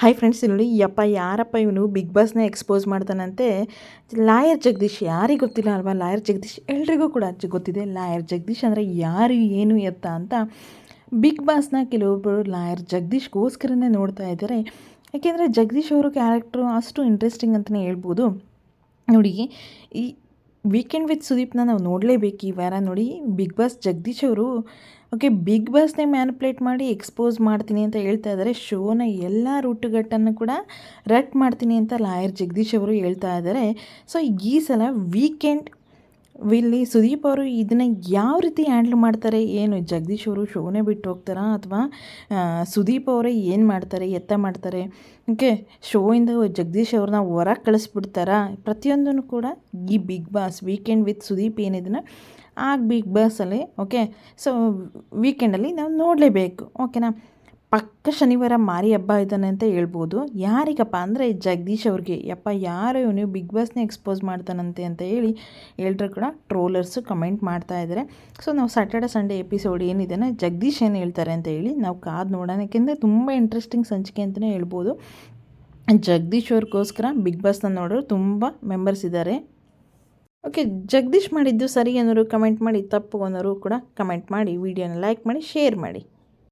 Hi friends ಇಲ್ಲಿ ಯಪ್ಪ ಯಾರಪ್ಪ ಇವನು? ಬಿಗ್ ಬಾಸ್ನ ಎಕ್ಸ್ಪೋಸ್ ಮಾಡ್ತಾನಂತೆ. ಲಾಯರ್ ಜಗದೀಶ್ ಯಾರಿಗೆ ಗೊತ್ತಿಲ್ಲ ಅಲ್ವಾ? ಲಾಯರ್ ಜಗದೀಶ್ ಎಲ್ರಿಗೂ ಕೂಡ ಗೊತ್ತಿದೆ. ಲಾಯರ್ ಜಗದೀಶ್ ಅಂದರೆ ಯಾರು, ಏನು, ಎತ್ತ ಅಂತ. ಬಿಗ್ ಬಾಸ್ನ ಕೆಲವೊಬ್ಬರು ಲಾಯರ್ ಜಗದೀಶ್ಗೋಸ್ಕರನೇ ನೋಡ್ತಾ ಇದ್ದಾರೆ. ಯಾಕೆಂದರೆ ಜಗದೀಶ್ ಅವರು ಕ್ಯಾರೆಕ್ಟ್ರು ಅಷ್ಟು ಇಂಟ್ರೆಸ್ಟಿಂಗ್ ಅಂತಲೇ ಹೇಳ್ಬೋದು. ನೋಡಿ, ಈ ವೀಕೆಂಡ್ ವಿತ್ ಸುದೀಪ್ನ ನಾವು ನೋಡಲೇಬೇಕು ಈ ವಾರ ನೋಡಿ. ಬಿಗ್ ಬಾಸ್ ಜಗದೀಶ್ ಅವರು ಓಕೆ ಬಿಗ್ ಬಾಸ್ನೇ ಮ್ಯಾನಿಪ್ಯುಲೇಟ್ ಮಾಡಿ ಎಕ್ಸ್ಪೋಸ್ ಮಾಡ್ತೀನಿ ಅಂತ ಹೇಳ್ತಾ ಇದ್ದಾರೆ ಶೋನ ಎಲ್ಲ ರೂಟುಗಟ್ಟನ್ನು ಕೂಡ ರಟ್ ಮಾಡ್ತೀನಿ ಅಂತ ಲಾಯರ್ ಜಗದೀಶ್ ಅವರು ಹೇಳ್ತಾ ಇದ್ದಾರೆ ಸೊ ಈ ಸಲ ವೀಕೆಂಡ್ ಇಲ್ಲಿ ಸುದೀಪ್ ಅವರು ಇದನ್ನು ಯಾವ ರೀತಿ ಹ್ಯಾಂಡಲ್ ಮಾಡ್ತಾರೆ? ಏನು ಜಗದೀಶ್ ಅವರು ಶೋನೇ ಬಿಟ್ಟು ಹೋಗ್ತಾರಾ? ಅಥವಾ ಸುದೀಪ್ ಅವರೇ ಏನು ಮಾಡ್ತಾರೆ? ಎತ್ತ ಮಾಡ್ತಾರೆ? ಓಕೆ, ಶೋಯಿಂದ ಜಗದೀಶ್ ಅವ್ರನ್ನ ಹೊರಗೆ ಕಳಿಸ್ಬಿಡ್ತಾರಾ? ಪ್ರತಿಯೊಂದನ್ನು ಕೂಡ ಈ big boss weekend with Sudeep ಏನಿದನ್ನ ಆಗ ಬಿಗ್ ಬಾಸಲ್ಲಿ ಓಕೆ ಸೊ ವೀಕೆಂಡಲ್ಲಿ ನಾವು ನೋಡಲೇಬೇಕು, ಓಕೆನಾ? ಪಕ್ಕ ಶನಿವಾರ ಮಾರಿ ಹಬ್ಬ ಇದ್ದಾನೆ ಅಂತ ಹೇಳ್ಬೋದು. ಯಾರಿಗಪ್ಪ ಅಂದರೆ ಜಗದೀಶ್ ಅವ್ರಿಗೆ. ಯಪ್ಪ, ಯಾರು ಇವನು ಬಿಗ್ ಬಾಸ್ನೇ ಎಕ್ಸ್ಪೋಸ್ ಮಾಡ್ತಾನಂತೆ ಅಂತ ಹೇಳಿ ಎಲ್ಲರೂ ಕೂಡ ಟ್ರೋಲರ್ಸು ಕಮೆಂಟ್ ಮಾಡ್ತಾ ಇದ್ದಾರೆ. ಸೊ ನಾವು ಸ್ಯಾಟರ್ಡೆ ಸಂಡೇ ಎಪಿಸೋಡ್ ಏನಿದೆ, ಜಗದೀಶ್ ಏನು ಹೇಳ್ತಾರೆ ಅಂತ ಹೇಳಿ ನಾವು ಕಾದು ನೋಡೋಣ. ಯಾಕೆಂದರೆ ತುಂಬ ಇಂಟ್ರೆಸ್ಟಿಂಗ್ ಸಂಚಿಕೆ ಅಂತಲೇ ಹೇಳ್ಬೋದು. ಜಗದೀಶ್ ಅವ್ರಿಗೋಸ್ಕರ ಬಿಗ್ ಬಾಸ್ನ ನೋಡೋರು ತುಂಬ ಮೆಂಬರ್ಸ್ ಇದ್ದಾರೆ. ಓಕೆ ಜಗದೀಶ್ ಮಾಡಿದ್ದು ಸರಿ ಅನ್ನೋರು ಕಮೆಂಟ್ ಮಾಡಿ, ತಪ್ಪು ಅನ್ನೋರು ಕೂಡ ಕಮೆಂಟ್ ಮಾಡಿ, ವಿಡಿಯೋನ ಲೈಕ್ ಮಾಡಿ ಶೇರ್ ಮಾಡಿ.